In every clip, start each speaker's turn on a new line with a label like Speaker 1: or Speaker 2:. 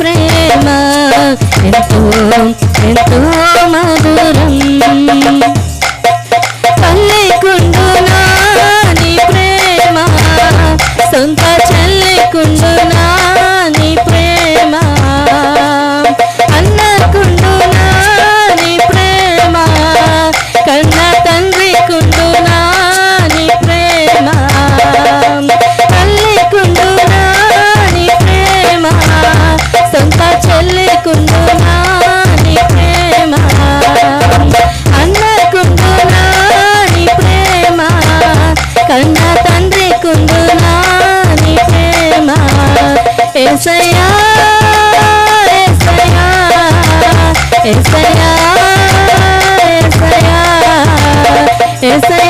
Speaker 1: ప్రేమ ఎంతో ఎంతో Señor, el Señor, el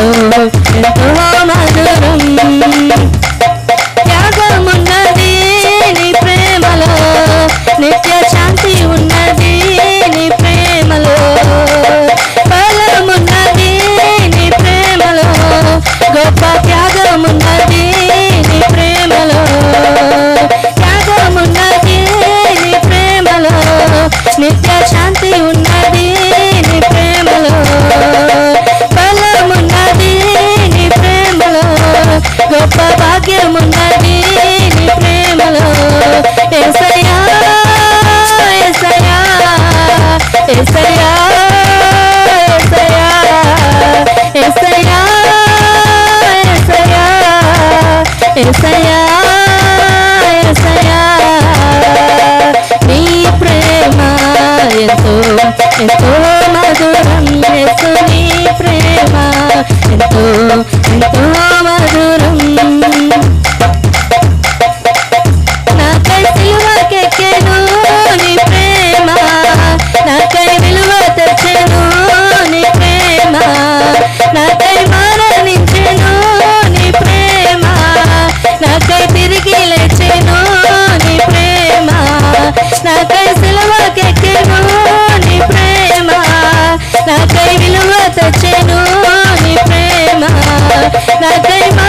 Speaker 1: Oh, my goodness. ఎంతో ఎంతో మధురం ఎసు నీ ప్ర That day